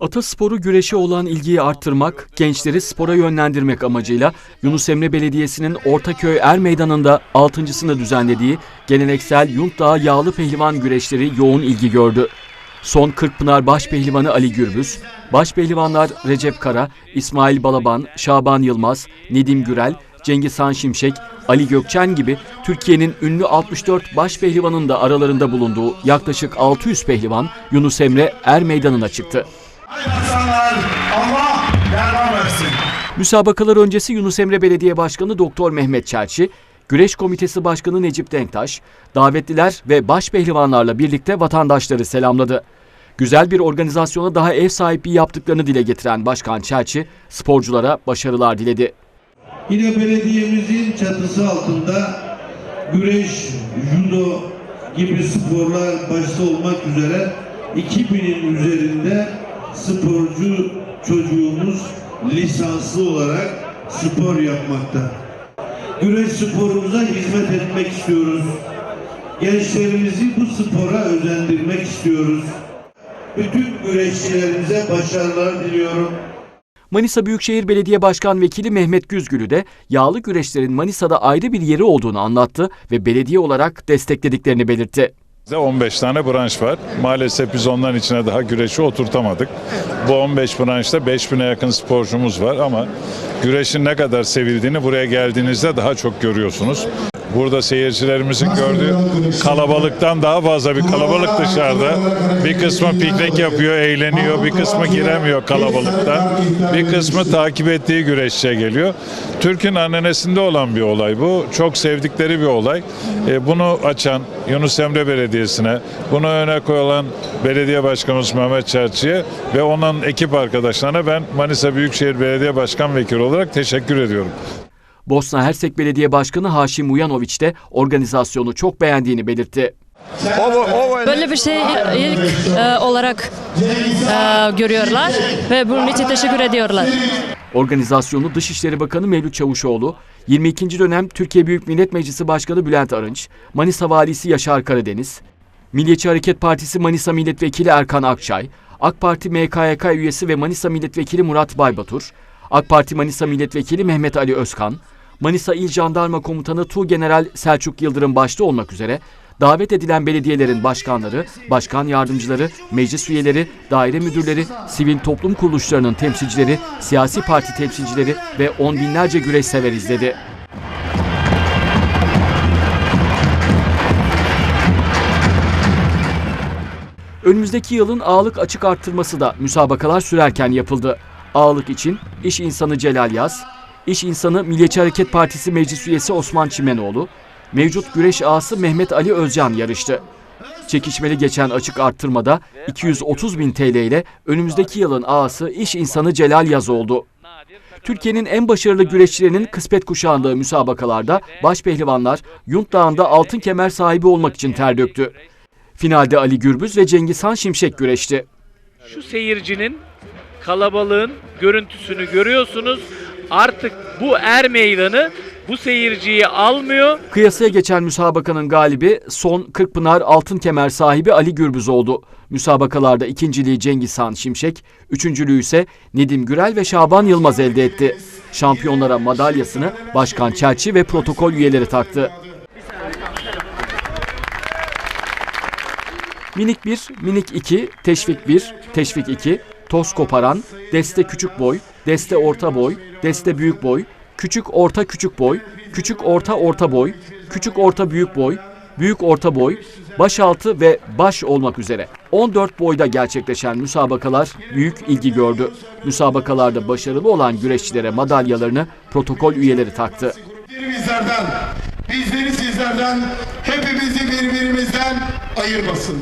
Atasporu güreşe olan ilgiyi arttırmak, gençleri spora yönlendirmek amacıyla Yunus Emre Belediyesi'nin Ortaköy Er Meydanı'nda 6.sını düzenlediği geleneksel Yuntdağ Yağlı Pehlivan güreşleri yoğun ilgi gördü. Son Kırkpınar Başpehlivanı Ali Gürbüz, Başpehlivanlar Recep Kara, İsmail Balaban, Şaban Yılmaz, Nedim Gürel, Cengiz Han Şimşek, Ali Gökçen gibi Türkiye'nin ünlü 64 başpehlivanın da aralarında bulunduğu yaklaşık 600 pehlivan Yunus Emre Er Meydanı'na çıktı. İnsanlar Allah devam versin. Müsabakalar öncesi Yunus Emre Belediye Başkanı Doktor Mehmet Çelçi, Güreş Komitesi Başkanı Necip Denktaş, davetliler ve başpehlivanlarla birlikte vatandaşları selamladı. Güzel bir organizasyona daha ev sahipliği yaptıklarını dile getiren Başkan Çelçi, sporculara başarılar diledi. Yine belediyemizin çatısı altında güreş, judo gibi sporlar başta olmak üzere 2000'in üzerinde sporcu çocuğumuz lisanslı olarak spor yapmakta. Güreş sporumuza hizmet etmek istiyoruz. Gençlerimizi bu spora özendirmek istiyoruz. Bütün güreşçilerimize başarılar diliyorum. Manisa Büyükşehir Belediye Başkan Vekili Mehmet Güzgülü de yağlı güreşlerin Manisa'da ayrı bir yeri olduğunu anlattı ve belediye olarak desteklediklerini belirtti. Bizde 15 tane branş var. Maalesef biz onların içine daha güreşi oturtamadık. Bu 15 branşta 5000'e yakın sporcumuz var ama güreşin ne kadar sevildiğini buraya geldiğinizde daha çok görüyorsunuz. Burada seyircilerimizin gördüğü kalabalıktan daha fazla bir kalabalık dışarıda. Bir kısmı piknik yapıyor, eğleniyor, bir kısmı giremiyor kalabalıktan. Bir kısmı takip ettiği güreşçiye geliyor. Türk'ün annenesinde olan bir olay bu. Çok sevdikleri bir olay. E, bunu açan Yunus Emre Belediyesi'ne, bunu öne koyan belediye başkanımız Mehmet Çerçi'ye ve onun ekip arkadaşlarına ben Manisa Büyükşehir Belediye Başkan Vekili olarak teşekkür ediyorum. Bosna Hersek Belediye Başkanı Haşim Uyanoviç de organizasyonu çok beğendiğini belirtti. Böyle bir şey ilk e, olarak e, görüyorlar ve bunun için teşekkür ediyorlar. Organizasyonu Dışişleri Bakanı Mevlüt Çavuşoğlu, 22. dönem Türkiye Büyük Millet Meclisi Başkanı Bülent Arınç, Manisa Valisi Yaşar Karadeniz, Milliyetçi Hareket Partisi Manisa Milletvekili Erkan Akçay, AK Parti MKYK üyesi ve Manisa Milletvekili Murat Baybatur, AK Parti Manisa Milletvekili Mehmet Ali Özkan, Manisa İl Jandarma Komutanı Tuğgeneral Selçuk Yıldırım başta olmak üzere davet edilen belediyelerin başkanları, başkan yardımcıları, meclis üyeleri, daire müdürleri, sivil toplum kuruluşlarının temsilcileri, siyasi parti temsilcileri ve on binlerce güreş sever izledi. Önümüzdeki yılın ağırlık açık arttırması da müsabakalar sürerken yapıldı. Ağırlık için iş insanı Celal Yaz, iş insanı Milliyetçi Hareket Partisi meclis üyesi Osman Çimenoğlu, mevcut güreş ağası Mehmet Ali Özcan yarıştı. Çekişmeli geçen açık arttırmada 230 bin TL ile önümüzdeki yılın ağası iş insanı Celal Yaz oldu. Türkiye'nin en başarılı güreşçilerinin kısmet kuşandığı müsabakalarda başpehlivanlar Yunt Dağı'nda altın kemer sahibi olmak için ter döktü. Finalde Ali Gürbüz ve Cengiz Han Şimşek güreşti. şu seyircinin kalabalığın görüntüsünü görüyorsunuz. Artık bu er meydanı bu seyirciyi almıyor. Kıyasaya geçen müsabakanın galibi son Kırkpınar altın kemer sahibi Ali Gürbüz oldu. Müsabakalarda ikinciliği Cengiz Han Şimşek, üçüncülüğü ise Nedim Gürel ve Şaban Yılmaz elde etti. Şampiyonlara madalyasını Başkan Çelçi ve protokol üyeleri taktı. Minik 1, minik 2, teşvik 1, teşvik 2, toz koparan, deste küçük boy, deste orta boy, deste büyük boy, küçük orta küçük boy, küçük orta orta boy, küçük orta büyük boy, büyük orta boy, başaltı ve baş olmak üzere 14 boyda gerçekleşen müsabakalar büyük ilgi gördü. Müsabakalarda başarılı olan güreşçilere madalyalarını protokol üyeleri taktı. Bizlerden, bizleri sizlerden, hepimizi birbirimizden ayırmasın.